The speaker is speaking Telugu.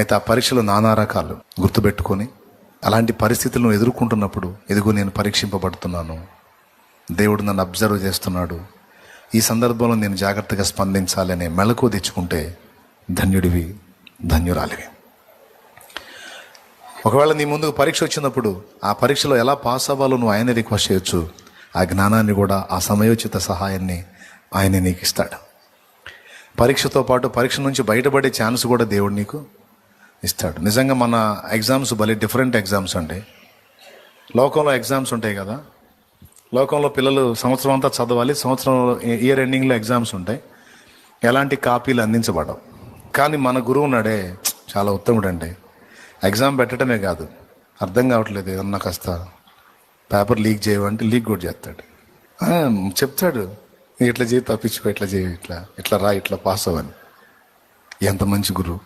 అయితే ఆ పరీక్షలు నానా రకాలు గుర్తుపెట్టుకొని అలాంటి పరిస్థితులను ఎదుర్కొంటున్నప్పుడు ఎదుగు నేను పరీక్షింపబడుతున్నాను. దేవుడు నన్ను అబ్జర్వ్ చేస్తున్నాడు. ఈ సందర్భంలో నేను జాగ్రత్తగా స్పందించాలి అనే మెలకు తెచ్చుకుంటే ధన్యుడివి ధన్యురాలివి. ఒకవేళ నీ ముందుకు పరీక్ష వచ్చినప్పుడు ఆ పరీక్షలో ఎలా పాస్ అవ్వాలో నువ్వు ఆయన రిక్వెస్ట్ చేయొచ్చు. ఆ జ్ఞానాన్ని కూడా ఆ సమయోచిత సహాయాన్ని ఆయన నీకు ఇస్తాడు. పరీక్షతో పాటు పరీక్ష నుంచి బయటపడే ఛాన్స్ కూడా దేవుడు నీకు ఇస్తాడు. నిజంగా మన ఎగ్జామ్స్ భలే డిఫరెంట్ ఎగ్జామ్స్ అండి. లోకంలో ఎగ్జామ్స్ ఉంటాయి కదా. లోకంలో పిల్లలు సంవత్సరం అంతా చదవాలి సంవత్సరం ఇయర్ ఎండింగ్లో ఎగ్జామ్స్ ఉంటాయి. ఎలాంటి కాపీలు అందించబడవు. కానీ మన గురువు నాడే చాలా ఉత్తముడు అండి ఎగ్జామ్ పెట్టడమే కాదు అర్థం కావట్లేదు ఏదన్నా కాస్త. పేపర్ లీక్ చేయమంటే లీక్ కూడా చేస్తాడు. చెప్తాడు ఇట్లా చేయి తప్పించుకో ఇట్లా చేయి ఇట్లా ఇట్లా రా ఇట్లా పాస్ అవ్వని. ఎంత మంచి గురువు.